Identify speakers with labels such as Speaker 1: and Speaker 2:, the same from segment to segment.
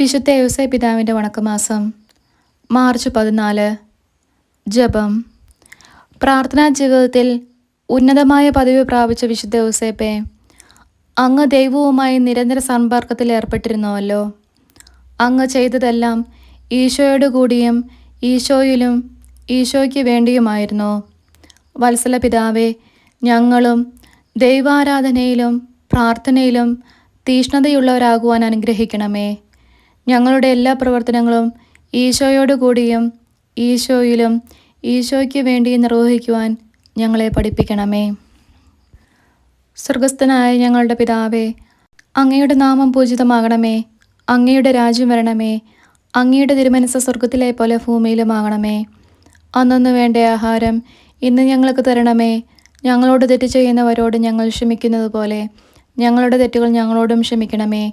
Speaker 1: വിശുദ്ധ ഏവസായ പിതാവിന്റെ വണക്കമാസം മാർച്ച് പതിനാല് ജപം. പ്രാർത്ഥനാ ജീവിതത്തിൽ ഉന്നതമായ പദവി പ്രാപിച്ച വിശുദ്ധ യോസേപ്പെ അങ്ങ് ദൈവവുമായി നിരന്തര സമ്പർക്കത്തിൽ ഏർപ്പെട്ടിരുന്നുവല്ലോ. അങ്ങ് ചെയ്തതെല്ലാം ഈശോയോട് കൂടിയും ഈശോയിലും ഈശോയ്ക്ക് വേണ്ടിയുമായിരുന്നു. വത്സല പിതാവെ ഞങ്ങളും ദൈവാരാധനയിലും പ്രാർത്ഥനയിലും തീഷ്ണതയുള്ളവരാകുവാൻ അനുഗ്രഹിക്കണമേ. ഞങ്ങളുടെ എല്ലാ പ്രവർത്തനങ്ങളും ഈശോയോട് കൂടിയും ഈശോയിലും ഈശോയ്ക്ക് വേണ്ടി നിർവഹിക്കുവാൻ ഞങ്ങളെ പഠിപ്പിക്കണമേ. സ്വർഗസ്ഥനായ ഞങ്ങളുടെ പിതാവേ അങ്ങയുടെ നാമം പൂജിതമാകണമേ. അങ്ങയുടെ രാജ്യം വരണമേ. അങ്ങയുടെ തിരുമനസ് സ്വർഗത്തിലെ പോലെ ഭൂമിയിലുമാകണമേ. അന്നൊന്നു വേണ്ട ആഹാരം ഇന്ന് ഞങ്ങൾക്ക് തരണമേ. ഞങ്ങളോട് തെറ്റ് ചെയ്യുന്നവരോട് ഞങ്ങൾ ക്ഷമിക്കുന്നത് പോലെ ഞങ്ങളുടെ തെറ്റുകൾ ഞങ്ങളോടും ക്ഷമിക്കണമേ.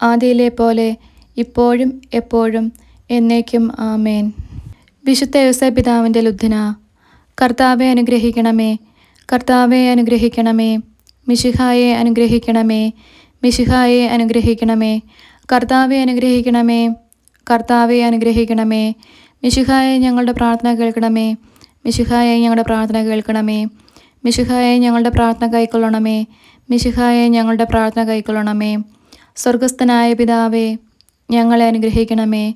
Speaker 1: ആദിയിലെ പോലെ ഇപ്പോഴും എപ്പോഴും എന്നേക്കും ആമേൻ. വിശുദ്ധ വ്യവസായ പിതാവിന്റെ ലുദ്ധന കർത്താവെ അനുഗ്രഹിക്കണമേ കർത്താവെ അനുഗ്രഹിക്കണമേ മിശിഹായെ അനുഗ്രഹിക്കണമേ മിശിഹായെ അനുഗ്രഹിക്കണമേ കർത്താവെ അനുഗ്രഹിക്കണമേ കർത്താവെ അനുഗ്രഹിക്കണമേ മിശിഹായെ ഞങ്ങളുടെ പ്രാർത്ഥന കേൾക്കണമേ മിശിഹായെ ഞങ്ങളുടെ പ്രാർത്ഥന കേൾക്കണമേ മിശിഹായെ ഞങ്ങളുടെ പ്രാർത്ഥന കൈക്കൊള്ളണമേ മിശിഹായെ ഞങ്ങളുടെ പ്രാർത്ഥന കൈക്കൊള്ളണമേ. സ്വർഗസ്ഥനായ പിതാവേ ഞങ്ങളെ അനുഗ്രഹിക്കണമേ.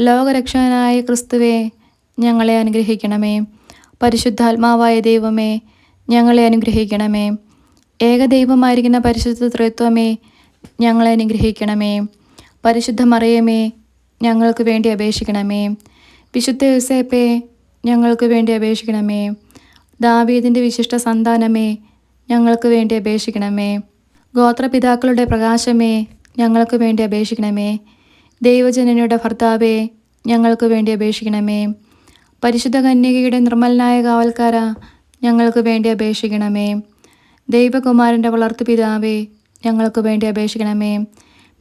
Speaker 1: ലോകരക്ഷകനായ ക്രിസ്തുവേ ഞങ്ങളെ അനുഗ്രഹിക്കണമേ. പരിശുദ്ധാത്മാവായ ദൈവമേ ഞങ്ങളെ അനുഗ്രഹിക്കണമേ. ഏകദൈവമായിരിക്കുന്ന പരിശുദ്ധ ത്രിത്വമേ ഞങ്ങളെ അനുഗ്രഹിക്കണമേ. പരിശുദ്ധ മറിയമേ ഞങ്ങൾക്ക് വേണ്ടി അപേക്ഷിക്കണമേ. വിശുദ്ധ യുസേപ്പേ ഞങ്ങൾക്ക് വേണ്ടി അപേക്ഷിക്കണമേ. ദാവീദിന്റെ വിശിഷ്ട സന്താനമേ ഞങ്ങൾക്ക് വേണ്ടി അപേക്ഷിക്കണമേ. ഗോത്രപിതാക്കളുടെ പ്രകാശമേ ഞങ്ങൾക്ക് വേണ്ടി അപേക്ഷിക്കണമേ. ദൈവജനനയുടെ ഭർത്താവേ ഞങ്ങൾക്ക് വേണ്ടി അപേക്ഷിക്കണമേ. പരിശുദ്ധ കന്യകയുടെ നിർമ്മലനായ കാവൽക്കാര ഞങ്ങൾക്ക് വേണ്ടി അപേക്ഷിക്കണമേ. ദൈവകുമാരന്റെ വളർത്തുപിതാവേ ഞങ്ങൾക്ക് വേണ്ടി അപേക്ഷിക്കണമേ.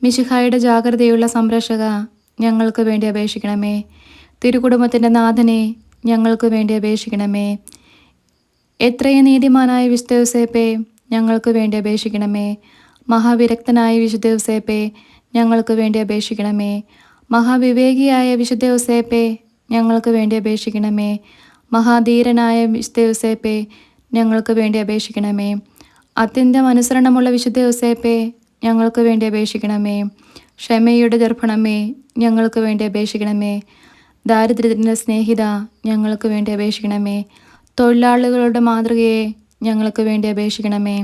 Speaker 1: മിശിഹായുടെ ജാഗ്രതയുള്ള സംരക്ഷക ഞങ്ങൾക്ക് വേണ്ടി അപേക്ഷിക്കണമേ. തിരുകുടുംബത്തിന്റെ നാഥനെ ഞങ്ങൾക്ക് വേണ്ടി അപേക്ഷിക്കണമേ. എത്രയും നീതിമാനായ വിശുദ്ധ ഞങ്ങൾക്ക് വേണ്ടി അപേക്ഷിക്കണമേ. മഹാവിരക്തനായ വിശുദ്ധ ഞങ്ങൾക്ക് വേണ്ടി അപേക്ഷിക്കണമേ. മഹാവിവേകിയായ വിശുദ്ധ ഞങ്ങൾക്ക് വേണ്ടി അപേക്ഷിക്കണമേ. മഹാധീരനായ വിശുദ്ധ ഞങ്ങൾക്ക് വേണ്ടി അപേക്ഷിക്കണമേ. അത്യന്തം അനുസരണമുള്ള വിശുദ്ധ ഞങ്ങൾക്ക് വേണ്ടി അപേക്ഷിക്കണമേ. ക്ഷമയുടെ ദർപ്പണമേ ഞങ്ങൾക്ക് വേണ്ടി അപേക്ഷിക്കണമേ. ദാരിദ്ര്യത്തിന്റെ സ്നേഹിത ഞങ്ങൾക്ക് വേണ്ടി അപേക്ഷിക്കണമേ. തൊഴിലാളികളുടെ മാതൃകയെ ഞങ്ങൾക്ക് വേണ്ടി അപേക്ഷിക്കണമേ.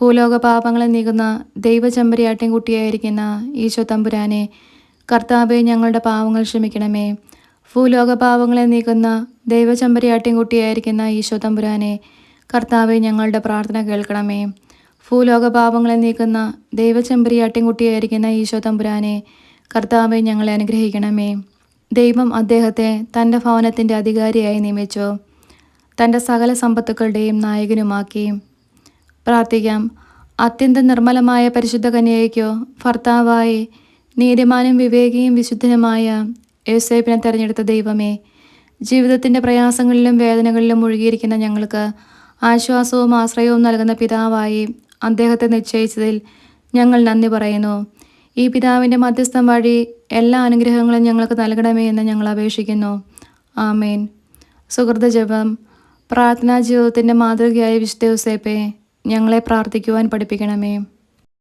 Speaker 1: ഭൂലോക പാപങ്ങളെ നീക്കുന്ന ദൈവചമ്പരിയാട്ടിൻകുട്ടിയായിരിക്കുന്ന ഈശോ തമ്പുരാനെ കർത്താവെ ഞങ്ങളുടെ പാവങ്ങൾ ക്ഷമിക്കണമേ. ഭൂലോക പാവങ്ങളെ നീക്കുന്ന ദൈവചമ്പരിയാട്ടിൻകുട്ടിയായിരിക്കുന്ന ഈശോ തമ്പുരാനെ കർത്താവെ ഞങ്ങളുടെ പ്രാർത്ഥന കേൾക്കണമേ. ഭൂലോക പാപങ്ങളെ നീക്കുന്ന ദൈവചെമ്പരിയാട്ടിൻകുട്ടിയായിരിക്കുന്ന ഈശോ തമ്പുരാനെ കർത്താവെ ഞങ്ങളെ അനുഗ്രഹിക്കണമേ. ദൈവം അദ്ദേഹത്തെ തന്റെ ഭവനത്തിന്റെ അധികാരിയായി നിയമിച്ചു. തന്റെ സകല സമ്പത്തുക്കളുടെയും നായകനുമാക്കി. പ്രാർത്ഥിക്കാം. അത്യന്ത നിർമ്മലമായ പരിശുദ്ധ കന്യകയ്ക്കോ ഭർത്താവായി നീതിമാനും വിവേകിയും വിശുദ്ധനുമായ യോസേപ്പിനെ തെരഞ്ഞെടുത്ത ദൈവമേ ജീവിതത്തിന്റെ പ്രയാസങ്ങളിലും വേദനകളിലും മുഴുകിയിരിക്കുന്ന ഞങ്ങൾക്ക് ആശ്വാസവും ആശ്രയവും നൽകുന്ന പിതാവായി അദ്ദേഹത്തെ നിശ്ചയിച്ചതിൽ ഞങ്ങൾ നന്ദി പറയുന്നു. ഈ പിതാവിന്റെ മധ്യസ്ഥം വഴി എല്ലാ അനുഗ്രഹങ്ങളും ഞങ്ങൾക്ക് നൽകണമേ എന്ന് ഞങ്ങൾ അപേക്ഷിക്കുന്നു. ആമേൻ. സുഹൃത ജപം. പ്രാർത്ഥനാ ജീവിതത്തിന്റെ മാതൃകയായ വിശുദ്ധ യൂസേപ്പെ ഞങ്ങളെ പ്രാർത്ഥിക്കുവാൻ പഠിപ്പിക്കണമേ.